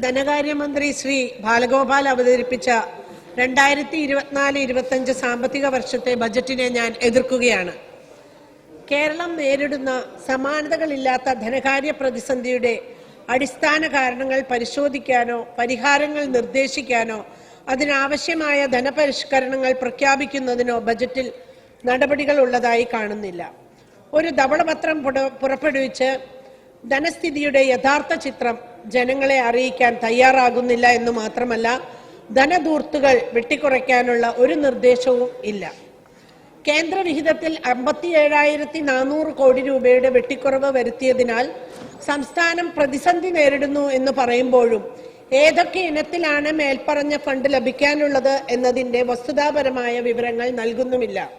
ധനകാര്യമന്ത്രി ശ്രീ ബാലഗോപാൽ അവതരിപ്പിച്ച രണ്ടായിരത്തി ഇരുപത്തിനാല് ഇരുപത്തഞ്ച് സാമ്പത്തിക വർഷത്തെ ബജറ്റിനെ ഞാൻ എതിർക്കുകയാണ്. കേരളം നേരിടുന്ന സമാനതകളില്ലാത്ത ധനകാര്യ പ്രതിസന്ധിയുടെ അടിസ്ഥാന കാരണങ്ങൾ പരിശോധിക്കാനോ പരിഹാരങ്ങൾ നിർദ്ദേശിക്കാനോ അതിനാവശ്യമായ ധനപരിഷ്കരണങ്ങൾ പ്രഖ്യാപിക്കുന്നതിനോ ബജറ്റിൽ നടപടികൾ ഉള്ളതായി കാണുന്നില്ല. ഒരു ധവളപത്രം പുറ- പുറപ്പെടുവിച്ച് ധനസ്ഥിതിയുടെ യഥാർത്ഥ ചിത്രം ജനങ്ങളെ അറിയിക്കാൻ തയ്യാറാകുന്നില്ല എന്ന് മാത്രമല്ല ധനധൂർത്തുകൾ വെട്ടിക്കുറയ്ക്കാനുള്ള ഒരു നിർദ്ദേശവും ഇല്ല. കേന്ദ്രവിഹിതത്തിൽ അമ്പത്തിയേഴായിരത്തി നാനൂറ് കോടി രൂപയുടെ വെട്ടിക്കുറവ് വരുത്തിയതിനാൽ സംസ്ഥാനം പ്രതിസന്ധി നേരിടുന്നു എന്ന് പറയുമ്പോഴും ഏതൊക്കെ ഇനത്തിലാണ് മേൽപ്പറഞ്ഞ ഫണ്ട് ലഭിക്കാനുള്ളത് എന്നതിന്റെ വസ്തുതാപരമായ വിവരങ്ങൾ നൽകുന്നുമില്ല.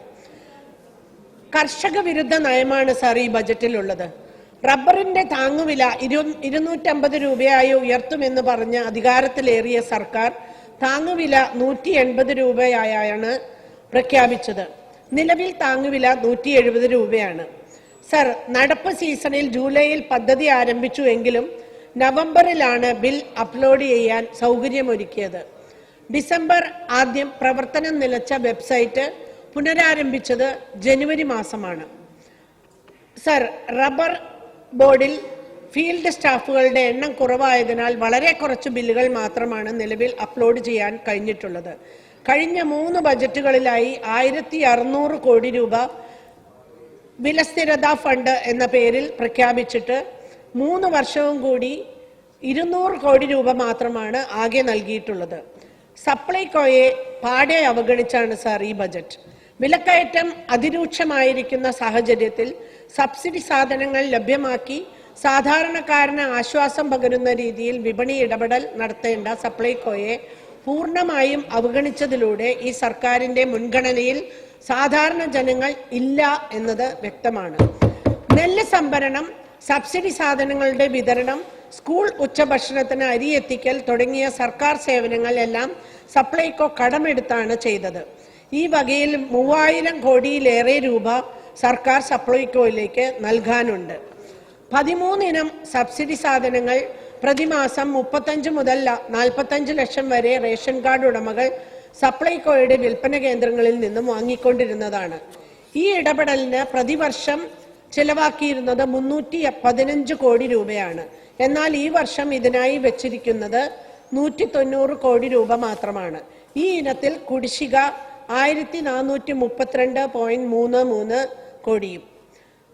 കർഷക വിരുദ്ധ നയമാണ് സാർ ഈ ബജറ്റിലുള്ളത്. റബ്ബറിന്റെ താങ്ങുവില ഇരു ഇരുന്നൂറ്റമ്പത് രൂപയായി ഉയർത്തുമെന്ന് പറഞ്ഞ് അധികാരത്തിലേറിയ സർക്കാർ താങ്ങുവില നൂറ്റി എൺപത് രൂപയായാണ് പ്രഖ്യാപിച്ചത്. നിലവിൽ താങ്ങുവില നൂറ്റി എഴുപത് രൂപയാണ്. സർ നടപ്പ് സീസണിൽ ജൂലൈയിൽ പദ്ധതി ആരംഭിച്ചു എങ്കിലും നവംബറിലാണ് ബിൽ അപ്ലോഡ് ചെയ്യാൻ സൗകര്യമൊരുക്കിയത്. ഡിസംബർ ആദ്യം പ്രവർത്തനം നിലച്ച വെബ്സൈറ്റ് പുനരാരംഭിച്ചത് ജനുവരി മാസമാണ്. സർ റബ്ബർ ബോർഡിൽ ഫീൽഡ് സ്റ്റാഫുകളുടെ എണ്ണം കുറവായതിനാൽ വളരെ കുറച്ച് ബില്ലുകൾ മാത്രമാണ് നിലവിൽ അപ്ലോഡ് ചെയ്യാൻ കഴിഞ്ഞിട്ടുള്ളത്. കഴിഞ്ഞ മൂന്ന് ബജറ്റുകളിലായി ആയിരത്തി അറുന്നൂറ് കോടി രൂപ വിലസ്ഥിരതാ ഫണ്ട് എന്ന പേരിൽ പ്രഖ്യാപിച്ചിട്ട് മൂന്ന് വർഷവും കൂടി ഇരുന്നൂറ് കോടി രൂപ മാത്രമാണ് ആകെ നൽകിയിട്ടുള്ളത്. സപ്ലൈകോയെ പാടെ അവഗണിച്ചാണ് സാർ ഈ ബജറ്റ്. വിലക്കയറ്റം അതിരൂക്ഷമായിരിക്കുന്ന സാഹചര്യത്തിൽ സബ്സിഡി സാധനങ്ങൾ ലഭ്യമാക്കി സാധാരണക്കാരന് ആശ്വാസം പകരുന്ന രീതിയിൽ വിപണി ഇടപെടൽ നടത്തേണ്ട സപ്ലൈകോയെ പൂർണമായും അവഗണിച്ചതിലൂടെ ഈ സർക്കാരിന്റെ മുൻഗണനയിൽ സാധാരണ ജനങ്ങൾ ഇല്ല എന്നത് വ്യക്തമാണ്. നെല്ല് സംഭരണം സബ്സിഡി സാധനങ്ങളുടെ വിതരണം സ്കൂൾ ഉച്ചഭക്ഷണത്തിന് അരി എത്തിക്കൽ തുടങ്ങിയ സർക്കാർ സേവനങ്ങൾ എല്ലാം സപ്ലൈകോ കടമെടുത്താണ് ചെയ്തത്. ഈ വകയിൽ മൂവായിരം കോടിയിലേറെ രൂപ സർക്കാർ സപ്ലൈകോയിലേക്ക് നൽകാനുണ്ട്. പതിമൂന്നിനം സബ്സിഡി സാധനങ്ങൾ പ്രതിമാസം മുപ്പത്തഞ്ച് മുതൽ നാൽപ്പത്തഞ്ച് ലക്ഷം വരെ റേഷൻ കാർഡ് ഉടമകൾ സപ്ലൈകോയുടെ വിൽപ്പന കേന്ദ്രങ്ങളിൽ നിന്നും വാങ്ങിക്കൊണ്ടിരുന്നതാണ്. ഈ ഇടപെടലിന് പ്രതിവർഷം ചിലവാക്കിയിരുന്നത് മുന്നൂറ്റി പതിനഞ്ച് കോടി രൂപയാണ്. എന്നാൽ ഈ വർഷം ഇതിനായി വെച്ചിരിക്കുന്നത് നൂറ്റി തൊണ്ണൂറ് കോടി രൂപ മാത്രമാണ്. ഈ ഇനത്തിൽ കുടിശ്ശിക ആയിരത്തി നാനൂറ്റി മുപ്പത്തിരണ്ട് പോയിന്റ് മൂന്ന് മൂന്ന് കോടിയും.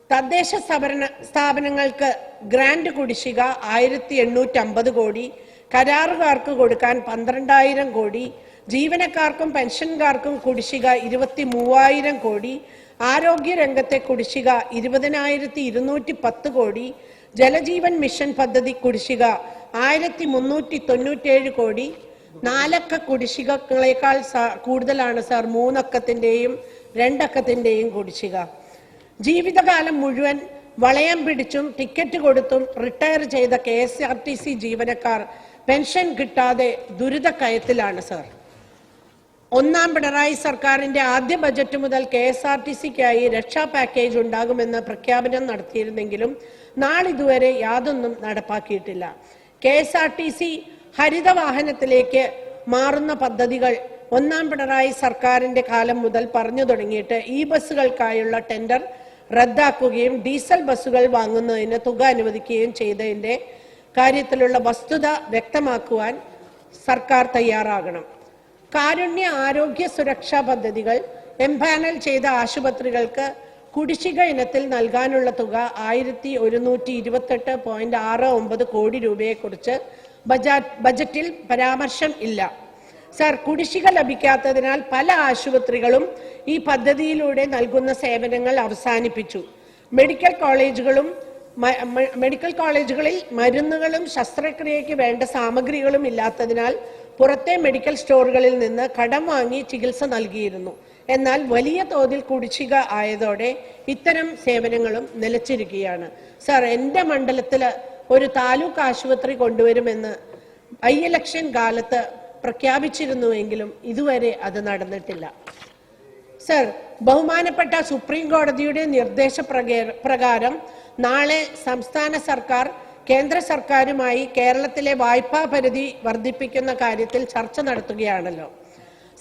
തദ്ദേശ സ്ഥാപന സ്ഥാപനങ്ങൾക്ക് ഗ്രാൻഡ് കുടിശ്ശിക ആയിരത്തി എണ്ണൂറ്റി അമ്പത് കോടി കരാറുകാർക്ക് കൊടുക്കാൻ പന്ത്രണ്ടായിരം കോടി ജീവനക്കാർക്കും പെൻഷൻകാർക്കും കുടിശ്ശിക ഇരുപത്തി മൂവായിരം കോടി ആരോഗ്യ രംഗത്തെ കുടിശ്ശിക ഇരുപതിനായിരത്തി ഇരുന്നൂറ്റി പത്ത് കോടി ജലജീവൻ മിഷൻ പദ്ധതി കുടിശ്ശിക ആയിരത്തി മുന്നൂറ്റി തൊണ്ണൂറ്റേഴ് കോടി നാലക്ക കുടിശ്ശികളേക്കാൾ കൂടുതലാണ് സാർ. മൂന്നക്കത്തിന്റെയും രണ്ടക്കത്തിന്റെയും കുടിശ്ശിക. ജീവിതകാലം മുഴുവൻ വളയം പിടിച്ചും ടിക്കറ്റ് കൊടുത്തും റിട്ടയർ ചെയ്ത K S R T C ജീവനക്കാർ പെൻഷൻ കിട്ടാതെ ദുരിതക്കയത്തിലാണ് സർ. ഒന്നാം പിണറായി സർക്കാരിന്റെ ആദ്യ ബജറ്റ് മുതൽ കെ എസ് ആർ ടി സിക്കായി രക്ഷാ പാക്കേജ് ഉണ്ടാകുമെന്ന് പ്രഖ്യാപനം നടത്തിയിരുന്നെങ്കിലും നാളിതുവരെ യാതൊന്നും നടപ്പാക്കിയിട്ടില്ല. K S R T C ഹരിത വാഹനത്തിലേക്ക് മാറുന്ന പദ്ധതികൾ ഒന്നാം പിണറായി സർക്കാരിന്റെ കാലം മുതൽ പറഞ്ഞു തുടങ്ങിയിട്ട് ഈ ബസ്സുകൾക്കായുള്ള ടെൻഡർ റദ്ദാക്കുകയും ഡീസൽ ബസ്സുകൾ വാങ്ങുന്നതിന് തുക അനുവദിക്കുകയും ചെയ്തതിന്റെ കാര്യത്തിലുള്ള വസ്തുത വ്യക്തമാക്കുവാൻ സർക്കാർ തയ്യാറാകണം. കാരുണ്യ ആരോഗ്യ സുരക്ഷാ പദ്ധതികൾ എംപാനൽ ചെയ്ത ആശുപത്രികൾക്ക് കുടിശ്ശിക ഇനത്തിൽ നൽകാനുള്ള തുക ആയിരത്തി ഒരുന്നൂറ്റി ഇരുപത്തെട്ട് പോയിന്റ് ആറ് ഒമ്പത് കോടി രൂപയെക്കുറിച്ച് ബജറ്റിൽ പരാമർശം ഇല്ല. സർ കുടിശ്ശിക ലഭിക്കാത്തതിനാൽ പല ആശുപത്രികളും ഈ പദ്ധതിയിലൂടെ നൽകുന്ന സേവനങ്ങൾ അവസാനിപ്പിച്ചു. മെഡിക്കൽ കോളേജുകളും മെഡിക്കൽ കോളേജുകളിൽ മരുന്നുകളും ശസ്ത്രക്രിയയ്ക്ക് വേണ്ട സാമഗ്രികളും ഇല്ലാത്തതിനാൽ പുറത്തെ മെഡിക്കൽ സ്റ്റോറുകളിൽ നിന്ന് കടം വാങ്ങി ചികിത്സ നൽകിയിരുന്നു. എന്നാൽ വലിയ തോതിൽ കുടിശ്ശിക ആയതോടെ ഇത്തരം സേവനങ്ങളും നിലച്ചിരിക്കുകയാണ്. സാർ എന്റെ മണ്ഡലത്തിൽ ഒരു താലൂക്ക് ആശുപത്രി കൊണ്ടുവരുമെന്ന് ഐ ഇലക്ഷൻ കാലത്ത് പ്രഖ്യാപിച്ചിരുന്നുവെങ്കിലും ഇതുവരെ അത് നടന്നിട്ടില്ല. സർ ബഹുമാനപ്പെട്ട സുപ്രീം കോടതിയുടെ നിർദ്ദേശ പ്രകാരം നാളെ സംസ്ഥാന സർക്കാർ കേന്ദ്ര സർക്കാരുമായി കേരളത്തിലെ വായ്പാ പരിധി വർദ്ധിപ്പിക്കുന്ന കാര്യത്തിൽ ചർച്ച നടത്തുകയാണല്ലോ.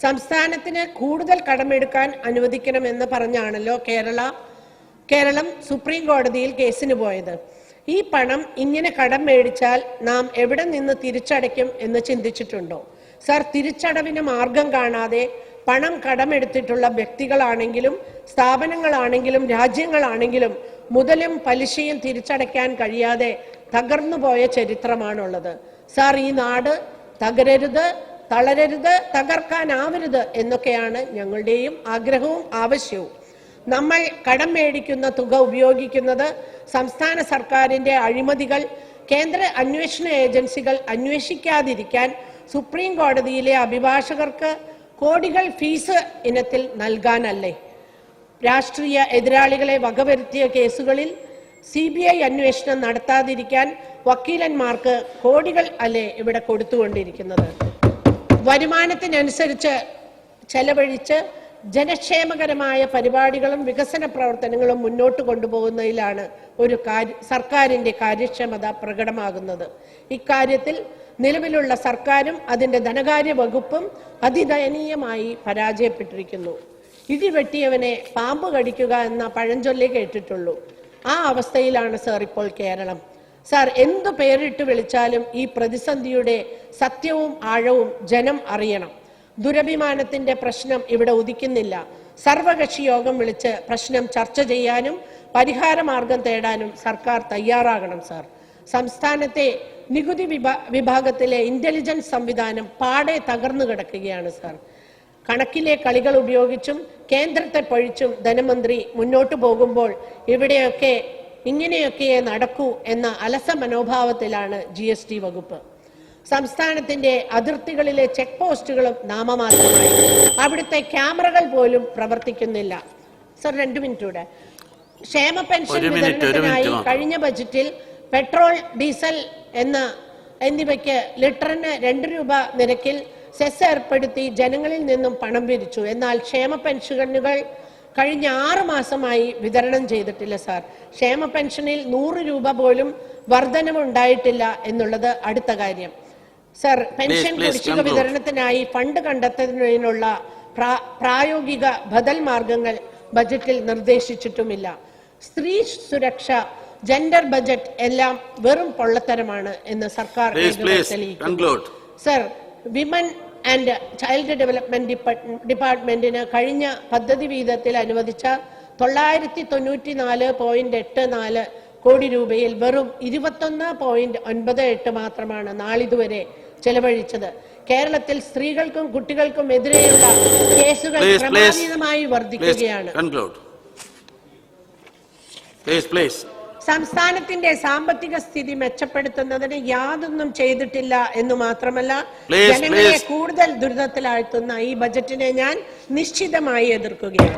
സംസ്ഥാനത്തിന് കൂടുതൽ കടമെടുക്കാൻ അനുവദിക്കണമെന്ന് പറഞ്ഞാണല്ലോ കേരള കേരളം സുപ്രീം കോടതിയിൽ കേസിന് പോയത്. ഈ പണം ഇങ്ങനെ കടം മേടിച്ചാൽ നാം എവിടെ നിന്ന് തിരിച്ചടയ്ക്കും എന്ന് ചിന്തിച്ചിട്ടുണ്ടോ? സർ തിരിച്ചടവിന് മാർഗം കാണാതെ പണം കടമെടുത്തിട്ടുള്ള വ്യക്തികളാണെങ്കിലും സ്ഥാപനങ്ങളാണെങ്കിലും രാജ്യങ്ങളാണെങ്കിലും മുതലും പലിശയും തിരിച്ചടയ്ക്കാൻ കഴിയാതെ തകർന്നുപോയ ചരിത്രമാണുള്ളത്. സാർ ഈ നാട് തകരരുത് തളരരുത് തകർക്കാനാവരുത് എന്നൊക്കെയാണ് ഞങ്ങളുടെയും ആഗ്രഹവും ആവശ്യവും. നമ്മൾ കടം മേടിക്കുന്ന തുക ഉപയോഗിക്കുന്നത് സംസ്ഥാന സർക്കാരിന്റെ അഴിമതികൾ കേന്ദ്ര അന്വേഷണ ഏജൻസികൾ അന്വേഷിക്കാതിരിക്കാൻ സുപ്രീം കോടതിയിലെ അഭിഭാഷകർക്ക് കോടികൾ ഫീസ് ഇനത്തിൽ നൽകാനല്ലേ? രാഷ്ട്രീയ എതിരാളികളെ വകവരുത്തിയ കേസുകളിൽ സി ബി ഐ അന്വേഷണം നടത്താതിരിക്കാൻ വക്കീലന്മാർക്ക് കോടികൾ അല്ലേ ഇവിടെ കൊടുത്തുകൊണ്ടിരിക്കുന്നത്? വരുമാനത്തിനനുസരിച്ച് ചെലവഴിച്ച് ജനക്ഷേമകരമായ പരിപാടികളും വികസന പ്രവർത്തനങ്ങളും മുന്നോട്ട് കൊണ്ടുപോകുന്നതിലാണ് ഒരു കാര്യ സർക്കാരിന്റെ കാര്യക്ഷമത പ്രകടമാകുന്നത്. ഇക്കാര്യത്തിൽ നിലവിലുള്ള സർക്കാരും അതിന്റെ ധനകാര്യ വകുപ്പും അതിദയനീയമായി പരാജയപ്പെട്ടിരിക്കുന്നു. ഇടിവെട്ടിയവനെ പാമ്പ് കടിക്കുക എന്ന പഴഞ്ചൊല്ലേ കേട്ടിട്ടുള്ളൂ. ആ അവസ്ഥയിലാണ് സാർ ഇപ്പോൾ കേരളം. സാർ എന്തു പേരിട്ട് വിളിച്ചാലും ഈ പ്രതിസന്ധിയുടെ സത്യവും ആഴവും ജനം അറിയണം. ദുരഭിമാനത്തിന്റെ പ്രശ്നം ഇവിടെ ഉദിക്കുന്നില്ല. സർവകക്ഷി യോഗം വിളിച്ച് പ്രശ്നം ചർച്ച ചെയ്യാനും പരിഹാര മാർഗം തേടാനും സർക്കാർ തയ്യാറാകണം സാർ. സംസ്ഥാനത്തെ നികുതി വിഭാ- വിഭാഗത്തിലെ ഇന്റലിജൻസ് സംവിധാനം പാടെ തകർന്നു കിടക്കുകയാണ് സാർ. കണക്കിലെ കളികൾ ഉപയോഗിച്ചും കേന്ദ്രത്തെ പഴിച്ചും ധനമന്ത്രി മുന്നോട്ടു പോകുമ്പോൾ ഇവിടെയൊക്കെ ഇങ്ങനെയൊക്കെയേ നടക്കൂ എന്ന അലസ മനോഭാവത്തിലാണ് ജി വകുപ്പ്. സംസ്ഥാനത്തിന്റെ അതിർത്തികളിലെ ചെക്ക് പോസ്റ്റുകളും നാമമാത്രമായി. അവിടുത്തെ ക്യാമറകൾ പോലും പ്രവർത്തിക്കുന്നില്ല. സർ രണ്ടു മിനിറ്റ് കൂടെ ക്ഷേമ പെൻഷൻ വിതരണത്തിനായി കഴിഞ്ഞ ബജറ്റിൽ പെട്രോൾ ഡീസൽ എന്ന എന്നിവയ്ക്ക് ലിറ്ററിന് രണ്ട് രൂപ നിരക്കിൽ സെസ് ഏർപ്പെടുത്തി ജനങ്ങളിൽ നിന്നും പണം പിരിച്ചു. എന്നാൽ ക്ഷേമ പെൻഷനുകൾ കഴിഞ്ഞ ആറ് മാസമായി വിതരണം ചെയ്തിട്ടില്ല സാർ ക്ഷേമ പെൻഷനിൽ നൂറ് രൂപ പോലും വർധനവുണ്ടായിട്ടില്ല എന്നുള്ളത് അടുത്ത കാര്യം. സർ പെൻഷൻ കുടിശ്ശിക വിതരണത്തിനായി ഫണ്ട് കണ്ടെത്തുന്നതിനുള്ള പ്രായോഗിക ബദൽ മാർഗങ്ങൾ ബജറ്റിൽ നിർദ്ദേശിച്ചിട്ടുമില്ല. സ്ത്രീ സുരക്ഷ ജെൻഡർ ബജറ്റ് എല്ലാം വെറും പൊള്ളത്തരമാണ് എന്ന് സർക്കാർ. Sir women and child development ഡിപ്പാർട്ട്മെന്റിന് കഴിഞ്ഞ പദ്ധതി വീതത്തിൽ അനുവദിച്ച തൊള്ളായിരത്തി തൊണ്ണൂറ്റി നാല് പോയിന്റ് എട്ട് നാല് കോടി രൂപയിൽ വെറും ഇരുപത്തൊന്ന് പോയിന്റ് ഒൻപത് എട്ട് മാത്രമാണ് നാളിതുവരെ ചെലവഴിച്ചത്. കേരളത്തിൽ സ്ത്രീകൾക്കും കുട്ടികൾക്കും എതിരെയുള്ള കേസുകൾ. ക്രമാതീതമായി വർദ്ധിക്കുകയാണ്. സംസ്ഥാനത്തിന്റെ സാമ്പത്തിക സ്ഥിതി മെച്ചപ്പെടുത്തുന്നതിന് യാതൊന്നും ചെയ്തിട്ടില്ല എന്ന് മാത്രമല്ല ജനങ്ങളെ കൂടുതൽ ദുരിതത്തിലാഴ്ത്തുന്ന ഈ ബജറ്റിനെ ഞാൻ നിശ്ചിതമായി എതിർക്കുകയാണ്.